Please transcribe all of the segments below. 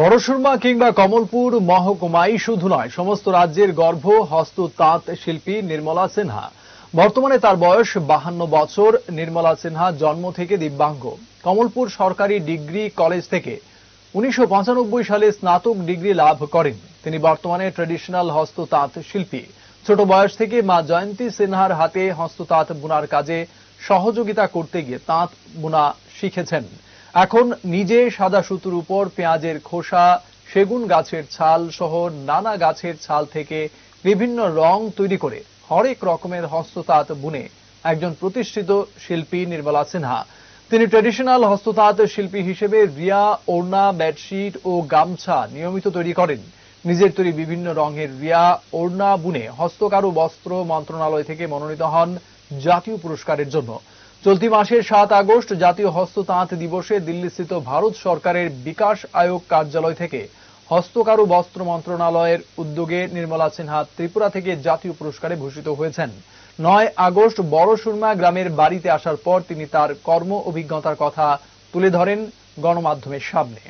বড় সুরমা কিংবা কমলপুর মহকুমাই শুধু নয়, সমস্ত রাজ্যের গর্ভ হস্ত তাঁত শিল্পী নির্মলা সিনহা। বর্তমানে তার বয়স বাহান্ন বছর, নির্মলা সিনহা জন্ম থেকে দিব্যাঙ্গ। কমলপুর সরকারি ডিগ্রি কলেজ থেকে উনিশশো পঁচানব্বই সালে স্নাতক ডিগ্রি লাভ করেন। তিনি বর্তমানে ট্রেডিশনাল হস্ত তাঁত শিল্পী। ছোট বয়স থেকে মা জয়ন্তী সিনহার হাতে হস্ততাঁত বোনার কাজে সহযোগিতা করতে গিয়ে তাঁত বোনা শিখেছেন। এখন নিজে সাদা সুতুর উপর পেঁয়াজের খোসা, সেগুন গাছের ছাল সহ নানা গাছের ছাল থেকে বিভিন্ন রং তৈরি করে হরেক রকমের হস্ততাঁত বুনে একজন প্রতিষ্ঠিত শিল্পী নির্মলা সিনহা। তিনি ট্র্যাডিশনাল হস্ততাঁত শিল্পী হিসেবে রিয়া, ওড়না, বেডশিট ও গামছা নিয়মিত তৈরি করেন। নিজের তৈরি বিভিন্ন রঙের রিয়া, ওড়না বুনে হস্তকারু বস্ত্র মন্ত্রণালয় থেকে মনোনীত হন জাতীয় পুরস্কারের জন্য। চলতি মাসের সাত আগস্ট জাতীয় হস্ততাঁত দিবসে দিল্লিস্থিত ভারত সরকারের বিকাশ আয়োগ কার্যালয় থেকে হস্তকারু বস্ত্র মন্ত্রণালয়ের উদ্যোগে নির্মলা সিনহা ত্রিপুরা থেকে জাতীয় পুরস্কারে ভূষিত হয়েছেন। নয় আগস্ট বড় সুরমা গ্রামের বাড়িতে আসার পর তিনি তার কর্ম অভিজ্ঞতার কথা তুলে ধরেন গণমাধ্যমের সামনে।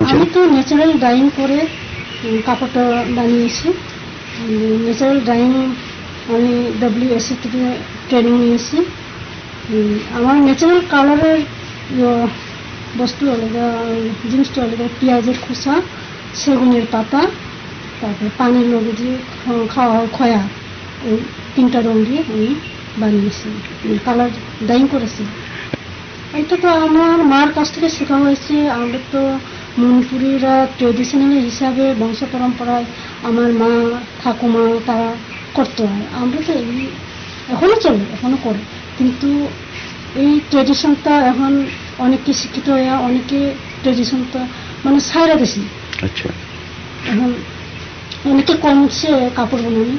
আমি তো ন্যাচারাল ডাইং করে কাপড়টা বানিয়েছি। ন্যাচারাল ডাইং আমি ডব্লিউএসসি থেকে ট্রেনিং নিয়েছি। আমার ন্যাচারাল কালারের বস্তু আলাদা, জিনিসটা আলাদা, পেঁয়াজের খোসা, সেগুনের পাতা, তারপরে পানির লগে খ- খাওয়া হয় খয়া, এই তিনটা রং দিয়ে আমি বানিয়েছি। কালার ডাইং করেছি। এটা তো আমার মার কাছ থেকে শেখা হয়েছে। আমরা তো মণিপুরিরা ট্রেডিশনাল হিসাবে বংশ পরম্পরায় আমার মা, ঠাকুমা, তারা করতে হয়। আমরা তো এই এখনও চলে এখনও করে। কিন্তু এই ট্রেডিশনটা এখন অনেকে শিক্ষিত হয়ে অনেকে ট্রেডিশনটা মানে সাইরা দিছি। আচ্ছা। এখন অনেকে কমছে কাপড় বানানো